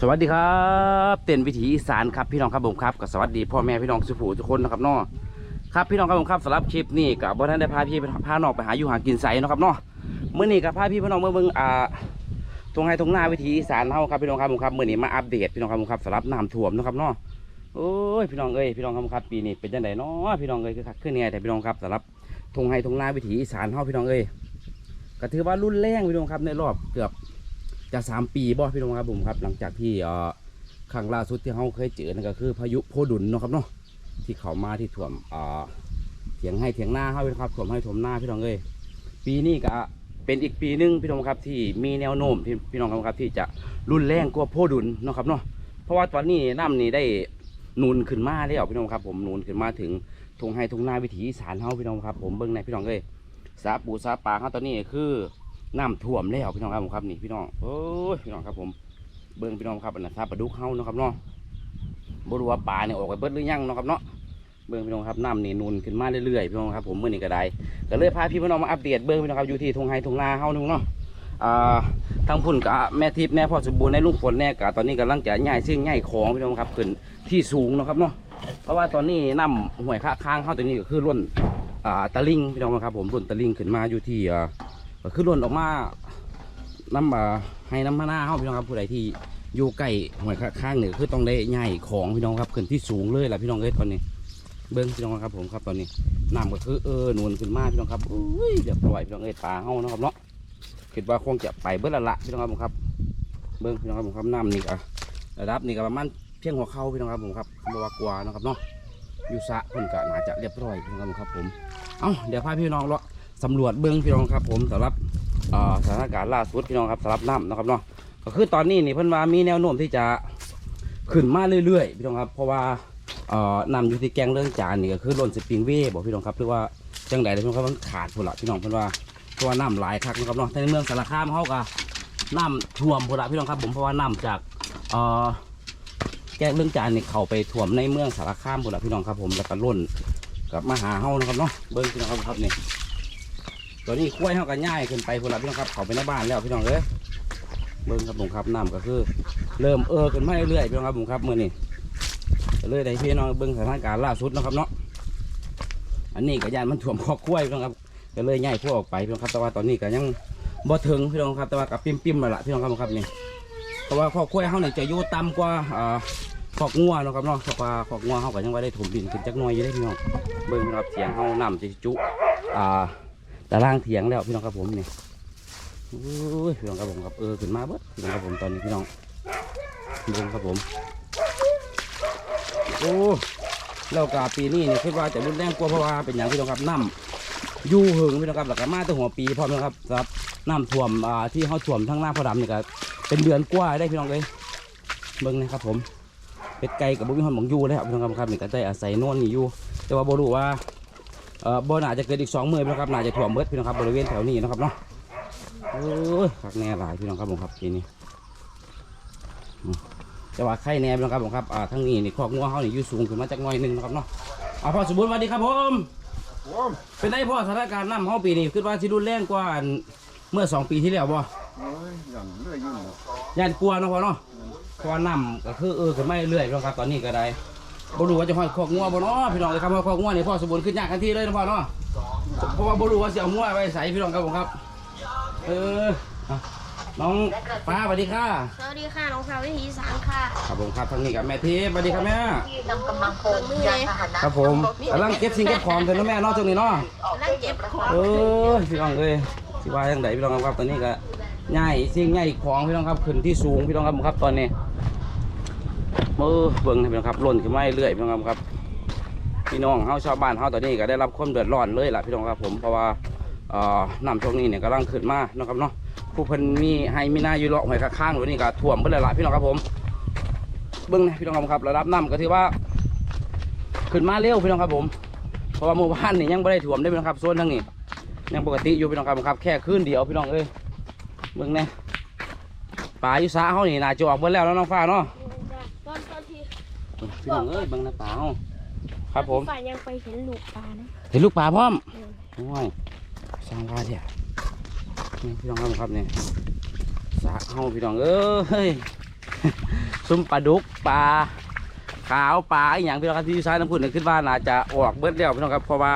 สวัสดีครับเต้นวิถีอีสานครับพี่น้องครับผมครับก็สวัสดีพ่อแม่พี่น้องสุภูทุกคนนะครับเนาะครับพี่น้องครับผมครับสำหรับคลิปนี้กับ่ท่านได้พาพี่พาน้องไปหาอยู่หากินใสนะครับเนาะเมื่อนี้กับพาพี่พี่น้องเมื่อเบิ่งอ่าตรงไห้ตรงหน้าวิถีอีสานเฮาครับพี่น้องครับผมครับเมื่อนี้มาอัปเดตพี่น้องครับผมครับสำหรับน้ำท่วมนะครับเนาะโอ้ยพี่น้องเอ้ยพี่น้องครับผมครับปีนี้เป็นจังไดเนาะพี่น้องเอ้ยคือคักขึ้นเนี่ยแต่พี่น้องครับสำหรับทงไห้ทงหน้าวิถีอีสานเฮาพี่น้องเอ้ยก็ถือว่ารุนแรงพี่น้องครับในรอบเกือบ จะสามปีบ่พี่น้องครับผมครับ หลังจากที่ครั้งล่าสุดที่เราเคยเจอนั่นก็คือพายุโพดุลเนาะครับเนาะที่เขามาที่ถ่วมอ่าเถียงให้เถียงหน้าเขาเป็นครับถ่วมให้ถ่วมหน้าพี่น้องเอ้ยปีนี้ก็เป็นอีกปีหนึงพี่น้องครับที่มีแนวโน้มที่พี่น้องครับที่จะรุนแรงกว่าโพดุลเนาะครับเนาะเพราะว่าตอนนี้น้ำนี่ได้นูนขึ้นมาแล้วพี่น้องครับ ผมนูนขึ้นมาถึงทงไฮทงหน้าวิถีอีสานเฮาพี่น้องครับ ผมเบิ่งในพี่น้องเอ้ยสาปูสาปลาเขาตอนนี้คือ น้ำท่วมแล้วพี่น้องครับผมครับนี่พี่น้องโอ้ยพี่น้องครับผมเบิ้งพี่น้องครับอันนั้นถ้าปลาดุกเฮาเนาะครับเนาะบรู้ว่าปลาเนี่ยออกไปเบิดหรือยังเนาะครับเนาะเบิ้งพี่น้องครับน้ำนี่นูนขึ้นมาเรื่อยๆพี่น้องครับผมเมื่อนี้ก็ได้ก็เลยพาพี่พี่น้องมาอัปเดตเบิ้งพี่น้องครับอยู่ที่ทงไฮทงนาเฮานึงเนาะอ่าทางพุ่นกับแม่ทิพย์แน่พ่อสมบูรณ์ในลุงฝนแน่กะตอนนี้กำลังจะย้ายซึ่งย้ายของพี่น้องครับขึ้นที่สูงเนาะครับเนาะเพราะว่าตอนนี้น้ำห้วยค้างเฮาตัวนี้ก็คือล้นอ่าตะลิงพี่น้องครับผมล้นตะลิงขึ้นมาอยู่ที่อ่า ก็คือล้นออกมาน้ำให้น้ำมะนาวเฮาพี่น้องครับผู้ใดที่อยู่ใกล้หวยข้างๆเนี่ยคือต้องได้ใหญ่ของพี่น้องครับขึ้นที่สูงเลยแหละพี่น้องเอ้ยตอนนี้ เบิ้งพี่น้องครับผมครับตอนนี้น้ำก็คือเออนวลขึ้นมาพี่น้องครับอุ้ยเดี๋ยวปล่อยพี่น้องเอ้ยปลาเฮานะครับเนาะคิดว่าคงจะไปเบิ้ลละละพี่น้องครับผมครับ เบิ้งพี่น้องครับผมครับน้ำนี่ก็ระดับนี่ก็ประมาณเพียงหัวเข่าพี่น้องครับผมครับบ่ว่ากว่านะครับเนาะอยู่สะเพิ่นก็น่าจะเรียบร้อยพี่น้องครับผมครับผมเอ้าเดี๋ยวพาพี่น้องเลาะ สำรวจเบิ้องพี่น้องครับ ผมสำหรับสถานการณ์ล่าสุดพี่น้องครับสำหรับน้ำนะครับเนาะก็คือตอนนี้นี่เพิ่นว่ามีแนวโน้มที่จะขึ้นมาเรื่อยๆพี่น้องครับ เพราะว่าเอ่อนำอยู่ที่แกงเรื่องจานนี่ก็คือล้นสปริงเว่บอกพี่น้องครับหรือว่าจังใดเลยพี่น้องครับมันขาดพุ่นละพี่น้องเพิ่นว่าเพราะว่าน้ำหลายคักนะครับเนาะในเมืองสารคามเขาก็น้ำท่วมพุ่นละพี่น้องครับ ผมเพราะว่าน้ำจากแกงเรื่องจานนี่เข้าไปท่วมในเมืองสารคามพุ่นละพี่น้องครับ ผมแล้วก็ล้นกับมาหาเฮานะครับเนาะเบิ้งพี่น้องครับครับนี่ ตอนนี้กล้วยเฮาก็ง่ายขึ้นไปพุ่นละพี่น้องครับเขาไปในบ้านแล้วพี่น้องเอ้ยเบิ่งครับผมครับน้ำก็คือ เริ่มเออขึ้นมาเรื่อยๆพี่น้องครับผมครับเมื่อนี้ก็เลยได้พี่น้องเบิ่งสถานการณ์ล่าสุดนะครับเนาะอันนี้ก็ยานมันถ่วมคอกกล้วยพี่น้องครับก็เลยย้ายพวกออกไปพี่น้องครับแต่ว่าตอนนี้ก็ยังบ่ถึงพี่น้องครับแต่ว่ากับปิ้มๆแล้วล่ะพี่น้องครับผมครับนี่เพราะว่าคอกกล้วยเขาเนี่ยจะอยู่ต่ำกว่าอ่าคอกงัวนะครับเนาะเพราะว่าคอกงัวเขาก็ยังไม่ได้ถมดินขึ้นจักหน่อยอยู่ได้พี่น้องเบิ้งครับเถียงเขาน้ำจะจุอ่า ตารางเถียงแล้วพี่น้องครับผมนี่โอ้ยพี่น้องครับผมครับเออขึ้นมาเบิดพี่น้องครับผมตอนนี้พี่น้องพี่น้องครับผมโอ้แล้วกาปีนี้นี่ยคิดว่าจะรุนแรงกว่าเพราะว่าเป็นอย่างพี่น้องครับน้ำยูหึงพี่น้องครับแล้วก็มาตั้งหัวปีพร้อมนะครับครับน้ำท่วมอ่าที่เขาท่วมทั้งหน้าพระดำเนี่ยก็เป็นเดือนกว่าได้พี่น้องเลยเบิ่งนะครับผมเป็ดไก่กับบุ้งหอนหมองอยู่เลยครับพี่น้องครับนี่ก็ได้อาศัยนอนนี่อยู่แต่ว่าบรู้ว่า เอ่อบ่น่าจะเกิดอีกสองมือพี่น้องครับน่าจะท่วมเบิดพี่น้องครับบริเวณแถวนี้นะครับเนาะโอ้ยคักแน่หลายพี่น้องครับผมครับทีนี้อืมแต่ว่าไข่แน่พี่น้องครับผมครับอ่าทั้งนี้นี่คอกงัวเขานี่อยู่สูงขึ้นมาจากหน่อยหนึงนะครับเนาะอ่าพ่อสมบูรณ์สวัสดีครับผมเป็นไงพ่อสถานการณ์น้ำเขาปีนี้คิดว่าสิรุนแรงกว่าอันเมื่อสองปีที่แล้วบ่โอ้ยอย่างเรื่อยยิ่งเนาะยานกลัวเนาะพ่อเนาะเพราะว่าน้ำก็คือเออขึ้นมาเรื่อยๆพี่น้องครับตอนนี้ก็ได้ บ่รู้ว่าจะห้อยคอกงัวบ่เนาะพี่น้องเลยครับว่าคอกงัวนี่พ่อสมบูรณ์ขึ้นยากทันทีเลยนะพ่อเนาะเพราะว่าบ่รู้ว่าสิเอางัวไว้ใส่พี่น้องครับผมครับ เอออะน้องป้าสวัสดีค่ะสวัสดีค่ะน้องแพรววิถีอีสานค่ะครับผมครับทางนี้กับแม่ทิพย์สวัสดีครับแม่ที่นำกำลังพลยานพาหนะครับผมกำลังเก็บสิ่งเก็บของเถอะนะแม่เนาะช่วงนี้เนาะนั่งเจ็บคอเออพี่น้องเอ้ยสิว่าจังไดพี่น้องครับตอนนี้ก็ง่ายสิ่งง่ายของพี่น้องครับขึ้นที่สูงพี่น้องครับครับตอนนี้ มือเบิ่งให้พี่น้องครับล้นขึ้นมาเรื่อยๆพี่น้องครับ พี่น้องเฮาชาวบ้านเฮาตอนนี้ก็ได้รับความเดือดร้อนเลยล่ะพี่น้องครับผมเพราะว่าน้ำช่วงนี้เนี่ยกำลังขึ้นมานะครับเนาะผู้เพิ่นมีให้มีหน้าอยู่เลาะหอยข้างๆหรือนี่ก็ท่วมเพิ่นล้วล่ะพี่น้องครับผมเบิ้งนะพี่น้องครับระดับน้ำก็ถือว่า ขึ้นมาเร็วพี่น้องครับผมเพราะว่าหมู่บ้านนี่ยังไม่ได้ถ่วมได้พี่น้องครับโซนทางนี้ยังปกติอยู่พี่น้องครับผมครับ แค่คืนเดียวพี่น้องเอ้ยเบิ้งเนี่ยปลาอยู่สาเขานี่น่าจะออกเบิ้แล้วน้องฟ้าเนาะ พี่น้องเอ้ยเบิ้งนะปลาเขาครับผมฝ่ายยังไปเห็นลูกปลานะ เห็นลูกปลาพร้อมอืมโอ้ยสร้างว่าเถอะนี่พี่น้องครับผมครับเนี่ยสาเขาพี่น้องเอ้ยซุ้มปลาดุกปลาขาวปลาอหย่างพี่น้องครับที่อยู่ซ้ายน้ำพุ่นเนี่ยคิดว่าน่าจะออกเบิดแล้วพี่น้องครับเพราะว่า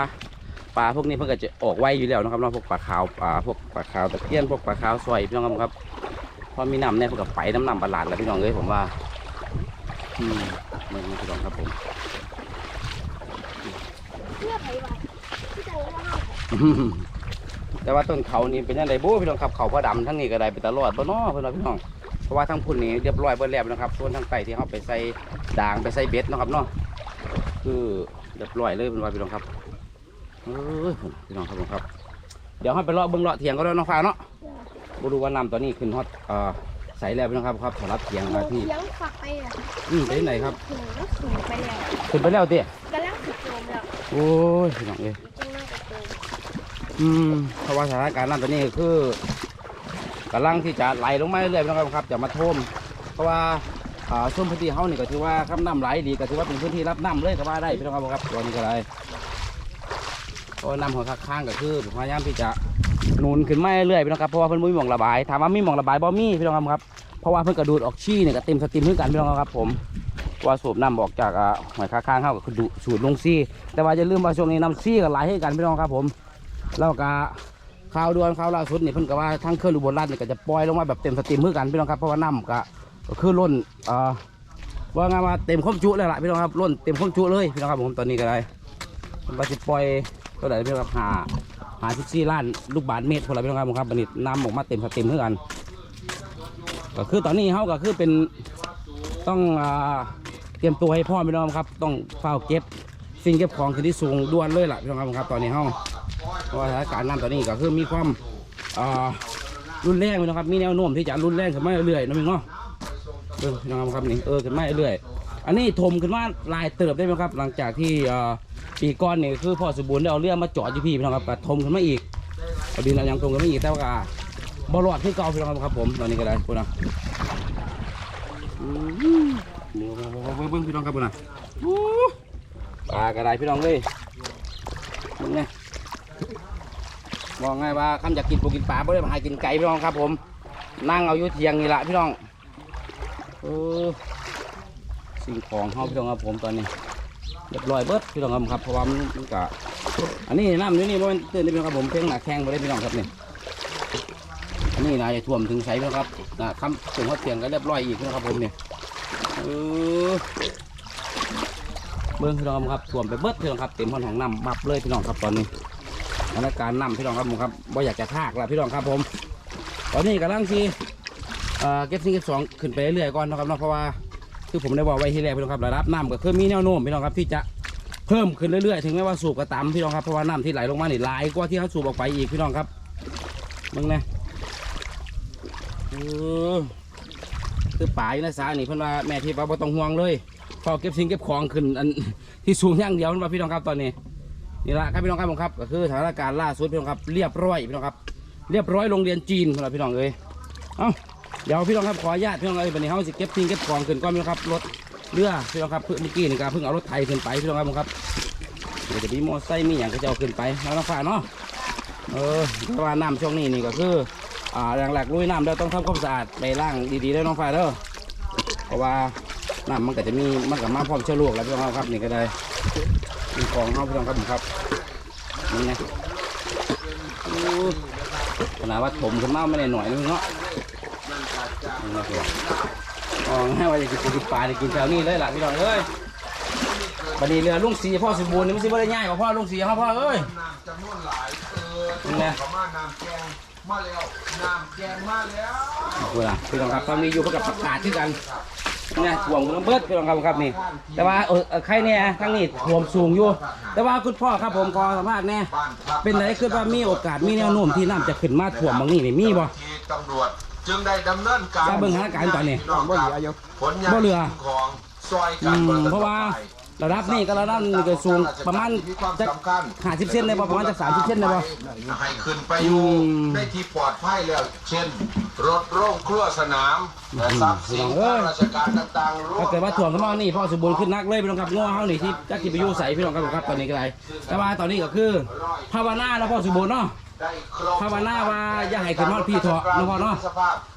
ปลาพวกนี้เพิ่งก็จะออกไวอยู่แล้วนะครับเนาะพวกปลาขาวปลาพวกปลาขาวตะเกียนพวกปลาขาวสวยพี่น้องครับพอมีน้ำเนี่ยเพิ่งก็ไปน้ำน้ำปลาหลาดแล้วพี่น้องเอ้ยผมว่าอืม นี่พี่น้องครับผมเพื่อไผ่ไว้ที่จะว่า แต่ว่าต้นเขานี่เป็นยังไงบู๊พี่น้องครับเขาพระดำทั้งนี้ก็ได้ไปตลอดบ่เน้อพี่น้องพี่น้องเพราะว่าทั้งพุ่นนี้เรียบร้อยเบิดแล้วนะครับ ส่วนทั้งไตที่เขาไปใส่ด่างไปใส่เบ็ดเนาะครับเนาะคือเรียบร้อยเลยเป็นว่าพี่น้องครับเอ้ยพี่น้องครับผมครับ เดี๋ยวให้ไปเลาะเบิ้งเลาะเถียงก็ได้น้องฟ้าเนาะบ่รู้ว่าน้ำตัวนี้ขึ้นฮอตเอ่อ ใสแล้วพี่น้องครับครับสำหรับเถียงมาที่เลี้ยงฝักไปอะอืมไปที่ไหนครับถึงก็สูงไปแล้วขึ้นไปแล้วเตี้ยกำลังสุดโจมแล้วโอ้ยพี่น้องเอ้ยจังน่าจะโจมอืมเพราะว่าสถานการณ์น้ำตัวนี้คือกำลังที่จะไหลลงมาเรื่อยๆนะครับครับจะมาท่วมเพราะว่าอ่าช่วงพื้นที่เขานี่ก็ถือว่าคำน้ำไหลดีก็ถือว่าเป็นพื้นที่รับน้ำเลยก็ว่าได้พี่น้องครับครับตัวนี้ก็ได้เพราะว่าน้ำของข้างๆก็คือพยายามที่จะ หนุนขึ้นมาเรื่อยๆพี่น้องครับเพราะว่าเพิ่นมีหม่องระบายถามว่ามีหม่องระบายบ่มีพี่น้องครับเพราะว่าเพิ่นกระดูดออกชี้เนี่ยก็เต็มสตรีมเพื่อกันพี่น้องครับผมว่าสูบน้ำออกจากอ่าหอยข้างเข้าก็คือดูสูดลงซี่ แต่ว่าจะลืมว่าช่วงนี้น้ำซี่ก็ไหลให้กันพี่น้องครับผมแล้วก็ข่าวด่วนข่าวล่าสุดนี่เพิ่นก็ว่าทั้งเครื่องอุบลราชนี่ยก็จะปล่อยลงมาแบบเต็มสตรีมเพื่อกันพี่น้องครับเพราะว่าน้ำก็คือล้นเอ่อว่าไงานว่าเต็มข้อมจุเลยล่ะพี่น้องครับล้นเต็มข้อมจุเลยพี่น้องครับผมตอนนี้ก็ได้มันจะปล่อยเท่าไหร่พี่น้องครับหา หาสิบสี่ล้านลูกบาทเมตรพอละพี่น้องครับผมครับบันี้น้ำออกมาเต็มสตรีมเพื่อกันก็คือตอนนี้เขาก็คือเป็นต้องเตรียมตัวให้พร้อมพี่น้องครับ ต้องเฝ้าเก็บสิ่งเก็บของขึ้นที่สูงด่วนเลยล่ะพี่น้องครับผมครับตอนนี้เขาเพราะสถานการณ์น้ำตอนนี้ก็คือมีความรุนแรงเลยนะครับมีแนวโน้มที่จะรุนแรงขึ้นมาเรื่อยๆนะพี่เนาะเออพี่น้องครับนี่เออขึ้นมาเรื่อยๆอันนี้ถมขึ้นมาลายเติบได้ไหมครับ หลังจากที่อ ปีก่อนนี่คือพ่อสมบูรณ์ได้เอาเรือมาจอดอยู่พี่พี่น้องครับก็ถมขึ้นมาอีกเอาดินเอายังตรงขึ้นมาอีกแต่ว่าก็บรอดที่เก่าพี่น้องครับผมตอนนี้ก็ได้คุณนะอืมเดี๋ยวเบิ่งเบิ่งพี่น้องครับคุณนะอู้ปลากระไดพี่น้องเลยมึงไงบอกไงว่าคำอยากกินปูกินปลาไม่ได้มาหากินไก่พี่น้องครับ ผม นั่งเอาอยู่เทียงนี่ละพี่น้องเออสิ่งของเขาพี่น้องครับผมตอนนี้ เรียบร้อยเบิดพี่น้องครับครับเพราะว่ามันกะอันนี้น้ำนี่นี่มันตื่นได้พี่น้องครับผมเพ่งหนาแข้งไปได้พี่น้องครับนี่อันนี้นายจะท่วมถึงใสพี่น้องครับนะคำถึงเขาเทียงก็เรียบร้อยอีกพี่น้องครับผมเนี่ยเออเบิ้งพี่น้องครับท่วมไปเบิดพี่น้องครับเต็มห้องของน้ำมับเลยพี่น้องครับตอนนี้สถานการณ์น้ำพี่น้องครับผมครับบ่าอยากจะทากแล้วพี่น้องครับผม ตอนนี้กำลังที่เออเก็บสิ่งเก็บของขึ้นไปเรื่อยๆก่อนนะครับเนาะเพราะว่า คือผมได้บอกไว้ที่แรกพี่น้องครับระดับน้ำก็คือมีแนวโน้มพี่น้องครับที่จะเพิ่มขึ้นเรื่อยๆ ถึงแม้ว่าสูบกระตามพี่น้องครับเพราะว่าน้ำที่ไหลลงมาเนี่ยหลายกว่าที่เขาสูบออกไปอีกพี่น้องครับมึงนะเออคือป่าอยู่ในสานี่เพิ่นว่าแม่ที่ป้าบ่ต้องห่วงเลยพอเก็บสิ่งเก็บของขึ้นอันที่สูงย่างเดียวนั่นว่าพี่น้องครับตอนนี้นี่ละครับพี่น้องครับผมครับก็คือสถานการณ์ล่าสุดพี่น้องครับเรียบร้อยพี่น้องครับ เรียบร้อยโรงเรียนจีนสำหรับพี่น้องเอ้ยเอ้า เดี๋ยวพี่น้องครับขออนุญาตพี่น้องเอ้ยวันนี้เขาสิเก็บทิ้งเก็บของขึ้นก่อนพี่น้องครับรถเรือพี่น้องครับเพิ่งเมื่อกี้นี่ก็เพิ่งเอารถไถขึ้นไปพี่น้องครับผมครับเดี๋ยวจะมีมอไซค์มีอย่างก็จะเอาขึ้นไปแล้วน้องฝ่าเนาะเออแต่ว่าน้ำช่วงนี้นี่ก็คืออ่าหลักๆลุยน้ำแล้วต้องทำความสะอาดไปล้างดีๆด้วยน้องฝ่าเด้อเพราะว่าน้ำมันก็จะมีมันกับมาพร้อมเชื้อโรคแล้วพี่น้องครับนี่ก็ได้มีของเขาพี่น้องครับผมครับนี่ไงอู้ขนาดว่าถมขึ้นมาไม่ได้หน่อยนึงเนาะ นี่นะพี่อ๋อง่ายว่าจะกินปูกินปลาจะกินแถวนี้เลยล่ะพี่น้องเอ้ยบัดนี้เรือลุงสีพ่อสมบูรณ์นี่มันสิบ่ได้ง่ายกว่าพ่อลุงสีครับพ่อเอ้ยน้ำจำนวนหลายเออนี่ไงมาน้ำแกงมาแล้วน้ำแกงมาแล้วขอบคุณล่ะพี่น้องครับตอนนี้อยู่กับประกาศที่กันนี่ถ่วงน้ำเบิดพี่น้องครับครับนี่ แต่ว่าเออใครเนี่ยทั้งนี้ถ่วมสูงอยู่ แต่ว่าคุณพ่อครับผมขอสัมภาษณ์แน่เป็นไรคือว่ามีโอกาสมีแนวโน้มที่น้ำจะขึ้นมาถ่วมบางนี่นี่มีบ่ตำรวจ จึงได้ดำเนินการว่าเบิ่งสถานการณ์ตอนนี้บ่เหลืออยู่ผลงานบ่เหลือ ของซอยอืการมเพราะว่าระดับนี้ก็ระดับนี้ก็สูงประมาณมีความจะสำคัญห้าสิบเซนเลยบ่ประมาณจะสามสิบเซนเลยบ่ ให้ขึ้นไปอยู่อืมในที่ปลอดภัยแล้ว เช่น รถโรงครัวสนามและทรัพย์สินเอ้ทายงราชการต่างๆรวถ้ามเกิดว่าถ่วงขึ้นมานี่พ่อสมบูรณ์ขึ้นนักเลยพี่น้องครับง้อเฮานี่ที่จักสิไปอยู่ใส่พี่น้องครับผมครับตอนนี้ก็ได้แต่ว่าตอนนี้ก็คือภาวนาแล้วพ่อสมบูรณ์เนาะได้ครบ ภาวนาว่าอย่าให้ขึ้นฮอดพี่เถอะน้องพ่อเนาะ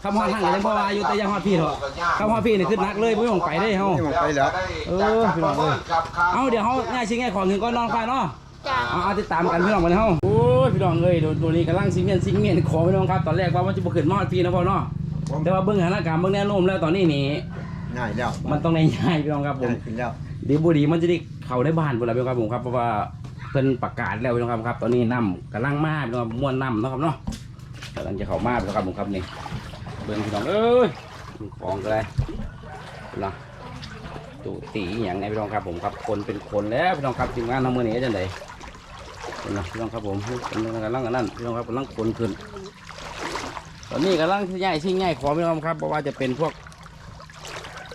คำฮอดทางก็ยังพอว่าอยู่แต่อยังฮอดพี่เถอะคำฮอดพี่นี่ขึ้นหนักเลยบ่ต้องไปได้เฮาไปแล้วเออพี่น้องเอ้ยเอาเดี๋ยวเฮาง่ายชิงง่ายของหนึ่งก็นอนฟ้าเนาะจ้าเอาเอาติดตามกันพี่น้องมาเลยเฮาโอ้ยพี่น้องเอ้ยโดนตัวนี้กำลังซิงเมียนซิงเมียนขอพี่น้องครับตอนแรกว่ามันจะบ่ขึ้นมาฮอดพี่นะพ่อเนาะแต่ว่าเบิ่งสถานการณ์เบิ่งแนวโน้มแล้วตอนนี้นี่ง่ายแล้วมันต้องในง่ายพี่น้องครับผมง่ายขึ้นแล้วดีบุดีมันจะได้เข้าในบ้านพุ่นล่ะพี่น้องครับผมครับเพราะว่า เพิ่นประกาศแล้วพี่น้องครับครับ ตอนนี้น้ำกำลังมาพี่น้องครับมวนน้ำนะครับเนาะกำลังจะเข้ามาพี่น้องครับผมครับนี่เบิ่งพี่น้องเอ้ยของก็ได้เนะตูตีอย่างไงพี่น้องครับผมครับคนเป็นคนแล้วพี่น้องครับทีมงานทำมือนี้จังไดเห็นนะพี่น้องครับผมกำลังอันนั้นพี่น้องครับกำลังคนขึ้น ตอนนี้กำลังใหญ่ชิงใหญ่ของพี่น้องครับเพราะว่าจะเป็นพวก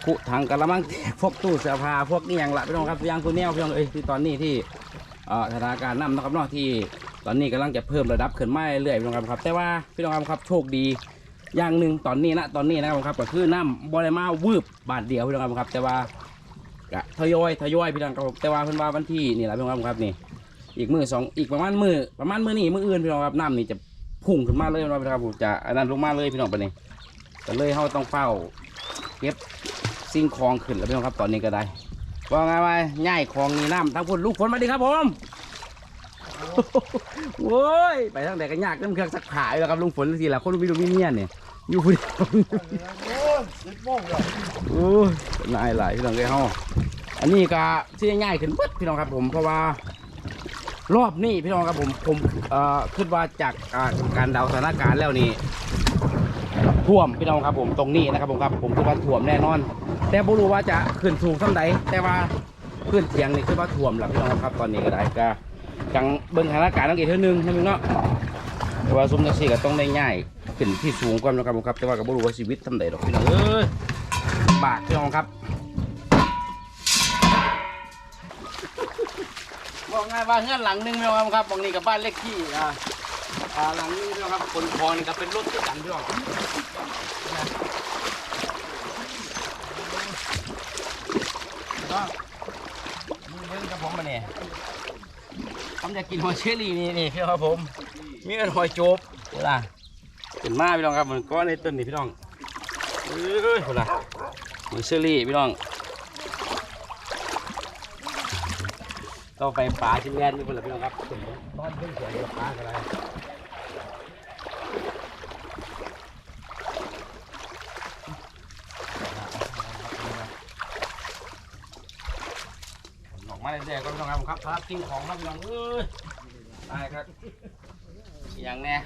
กุถังกระมังพวกตู้เสื้อผ้าพวกนี่อย่างละพี่น้องครับอยางตัวแนวพี่น้องเอ้ยที่ตอนนี้ที่ สถานการณ์น้ำนะครับเนาะที่ ตอนนี้กำลังจะเพิ่มระดับขึ้นมาเรื่อยๆพี่น้องครับ แต่ว่าพี่น้องครับโชคดีอย่างหนึ่งตอนนี้นะตอนนี้นะครับก็คือน้ำบริมาวืบบาทเดียวพี่น้องครับ แต่ว่าก็ทยอยทยอยพี่น้องครับแต่ว่าเพิ่นว่าวันที่นี่แหละพี่น้องครับนี่ อีกมือสองอีกประมาณมือประมาณมือนี่มืออื่นพี่น้องครับน้ำนี่จะพุ่งขึ้นมาเลยพี่น้องครับผมจะอันนั้นลงมาเลยพี่น้องไปนี่ก็เลยเขาต้องเฝ้า เก็บสิ่งของขึ้นแล้วพี่น้องครับตอนนี้ก็ได้ ว่าไงว่าง่ายของนี่น้ำทั้งพุ่นลูกฝนมาดีครับผมโว้ยไปทางไหนก็ยากเรื่องเครื่องซักผ้ายแล้วครับลุงฝนทีละคนมีลูมีเมียเนี่ยอยู่คนเดียวโอ้ยนายหลายพี่น้องเลยเฮาอันนี้ก็ที่ง่ายขึ้นปึ๊ดพี่น้องครับผมเพราะว่ารอบนี้พี่น้องครับผมผมเอ่อคิดว่าจากการเดาสถานการณ์แล้วนี่ท่วมพี่น้องครับผมตรงนี้นะครับผมครับผมคิดว่าท่วมแน่นอน แต่ไม่รู้ว่าจะขึ้นสูงเท่าใดแต่ว่าขึ้นเทียงนี่คือว่าท่วมแล้วพี่น้องครับตอนนี้ก็ได้ก็จังเบิ่งสถานการณ์ตั้งอีกเท่านึงนะพี่เนาะแต่ว่าซุ้มจังซี่ก็ต้องได้ง่ายขึ้นที่สูงกว่านะครับผมครับแต่ว่าก็ไม่รู้ว่าชีวิตทำใดดอกพี่น้องเอ้ยบากพี่น้องครับบอกง่ายว่าเงื่อนหลังนึงพี่น้องครับบางนี้กับบ้านเลขที่อ่าอ่าหลังนี้พี่น้องครับคนคอนี่ก็เป็นรถที่กันพี่น้อง ก็มือเบิ้งกับผมมาเนี่ยผมอยากกินหอยเชอรี่นี่นี่พี่น้องครับผมมีเป็นหอยโจบเห็นล่เป็นมาพี่น้องครับมันก้อนในต้นนี่พี่น้องเอ้ยเห็นล่หอยเชอรี่พี่น้องต้องไปป่าชิมแลนด์นี่เพื่อนล่ะพี่น้องครับตอนเพิ่งเสียกับปลาอะไร แดกก็พี่น้องครับครับครับกินของครับพี่น้องเอ้ยตายครับอย่างแน่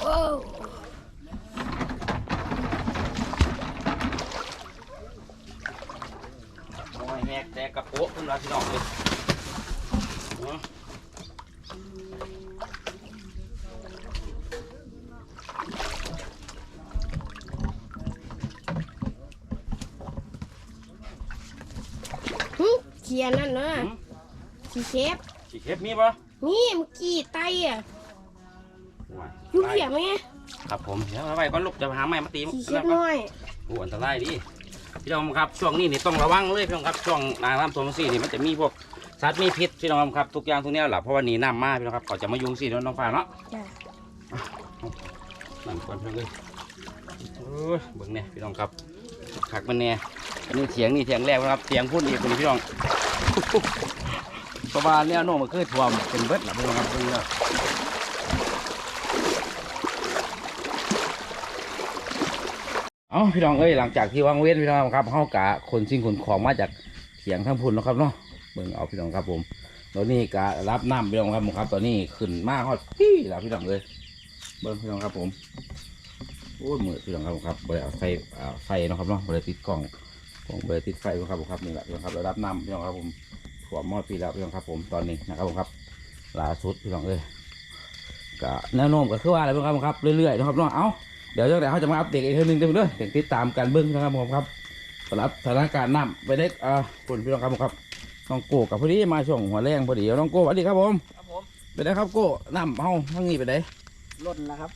โอ้ยแหกแต่กระโปะขึ้นมาพี่น้องเลย ฟสีเข็บมีปะนี่เมื่อกี้ไตอะอยุ่เขียไหมครับผมเดี๋ยวเอาไว้ก่อนลูกจะหาไม้มาตีสีเชแล้ฟวก็น้อยโอ้อันตรายดิพี่น้องครับช่วงนี้นี่ต้องระวังเลยพี่น้องครับช่วงน้ำท่วมสี่นี่มันจะมีพวกสัตว์มีพิษพี่น้องครับทุกอย่างทุกแนวแหละเพราะว่านี่น้ำมาพี่น้องครับเขาจะมายุ่งสิเนาะน้องฟ้าเนาะจ้ะนั่นก่อนเพื่อนเลยโอ้ยเบิ่งเนี่ยพี่น้องครับขักมันเนี่ยอันนี้เถียงนี่เถียงแรกนะครับเถียงพุ่นอีกคนนี้พี่น้อง เพราะว่าแนวโน้มมันคือท่วมเป็นเบิดหลับพี่น้องครับเบิ่งเนี่ยเอาพี่น้องเอ้ยหลังจากที่วางเว้นพี่น้องครับเฮากะคนสิ่งขนของมาจากเถียงทั้งพุ่นเนาะครับเนาะเบิ่งเอาพี่น้องครับผมตอนนี้กะรับน้ำพี่น้องครับผมครับ ตอนนี้ขึ้นมากฮอดพี่แล้วพี่น้องเอ้ยเบิ้งพี่น้องครับผมโอ้ยมือพี่น้องครับผมครับบริเอาไฟอ่าไฟเนาะครับเนาะบริติดกล่องผมบริติดไฟพี่น้องครับผมครับนี่แหละพี่น้องครับระดับน้ำพี่น้องครับผม ถ่วมหมอดปีแล้วพี่น้องครับ ผมตอนนี้นะครับผมครับล่าสุดพี่น้องเอ้ยก็แนวโน้มก็คือว่าอะไรพี่น้องครับผมครับเรื่อยๆนะครับเนาะเอ้าเดี๋ยวเจ้าเดี๋ยวเขาจะมาอัปเดตอีกทีหนึงเด้อเด้อเดี๋ยวติดตามการเบิ้งพี่น้องครับผมครับสำหรับสถานการณ์น้ำไปได้อ่าคนพี่น้องครับผมครับน้องโก้กับพอดีมาช่วงหัวแรงพอดีเอาน้องโก้สวัสดีครับผมครับผมไปได้ครับโก้น้ำเฮาทั้งนี้ไปได้ล่นแล้วครับ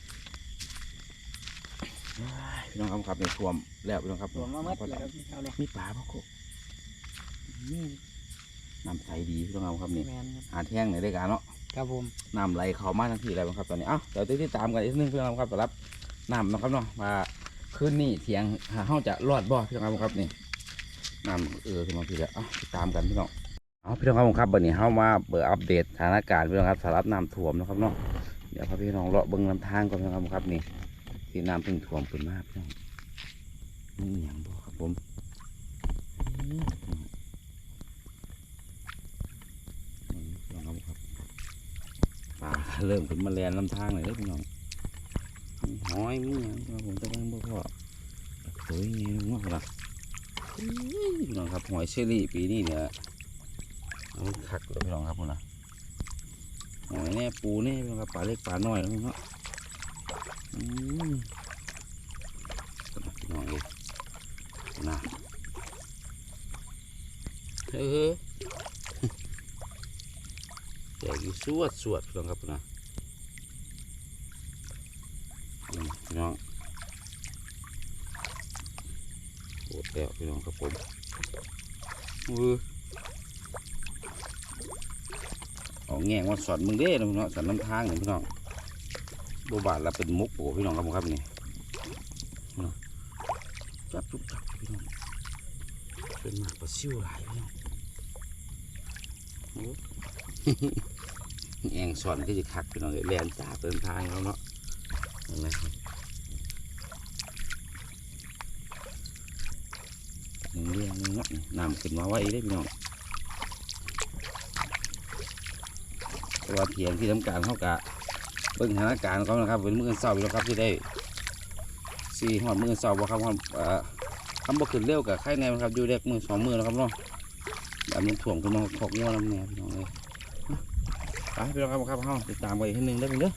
พี่น้องครับครับในท่วมแล้วพี่น้องครับรวมมาเมื่อพอไหร่แล้วครับเอาเลยมีปลาปะโกมี น้ำใสดีพี่น้องครับนี่แมนครับหาแท่งไหนได้กันเนาะครับผมน้ำไหลเข้ามาทั้งที่แล้วครับตอนนี้เอ้าเดี๋ยวติดตามกันอีกนิดนึงพี่น้องครับสำหรับน้ำนะครับเนาะว่าคืนนี้เถียงหาเฮาจะรอดบ่พี่น้องครับนี่น้ำเออขึ้นมาพี่แล้วเอ้าติดตามกันพี่น้องเอาพี่น้องครับผมครับวันนี้เฮามาเปิดอัปเดตสถานการณ์พี่น้องครับสำหรับน้ำท่วมนะครับเนาะเดี๋ยวพาพี่น้องเลาะเบิ้งลำทางก่อนพี่น้องครับนี่ที่น้ำเพิ่งท่วมขึ้นมาพี่น้องนี่อหย่างบ่ครับผมอืมพี่น้องครับ ปลา เริ่มขึ้นมาแลนลำทางเลยเพี่น้องมีหอยมีหยังผมจะเบิ่งบ่พอโอ้ยนี่งอกละพี่น้องครับหอยเชอรี่ปีนี้เนี่ยมันคักเลยพี่น้องครับพุ่นนะหอยแน่ปูแน่พี่น้องครับปลาเล็กปลาน้อยนะพุ่นน่ะพี่น้องเอ้ยนนะเออ แจกอยู่สวดสวดพี่น้องครับนะพี่น้องโอ้แล้วพี่น้องครับผมมือเอาแง่งว่าสอนมึงเด้นะพี่น้องสอนน้ำทางนี่พี่น้องโบบาทละเป็นมุกโอ้พี่น้องครับผมครับนี่พี่น้องจับจุบจับพี่น้องเป็นหมากปลาซิวหลายพี่น้องโอ้ แองสอนก็จะคักพี่น้องเลยแลนจ้าเติมทางเขาเนาะเห็นไหมหนึ่งเรื่องนึงเนาะนำขึ้นมาไว้ได้พี่น้องเพราะว่าเถียงที่ทำการเข้ากะเบิ่งสถานการณ์เขานะครับเป็นมือเศร้าพี่น้องครับที่ได้สี่หอดมือเศร้าบ่ครับหอดเอ่อทำบ่ขึ้นเร็วกับไข่แนวครับอยู่เด็กมือสองมือนะครับเนาะแบบมันถ่วงขึ้นมาขอกงัวน้ำแนวพี่น้องเลย ไปพี่น้องครับครับติดตามไปอีกทีนึงได้ไหมเนเด้อ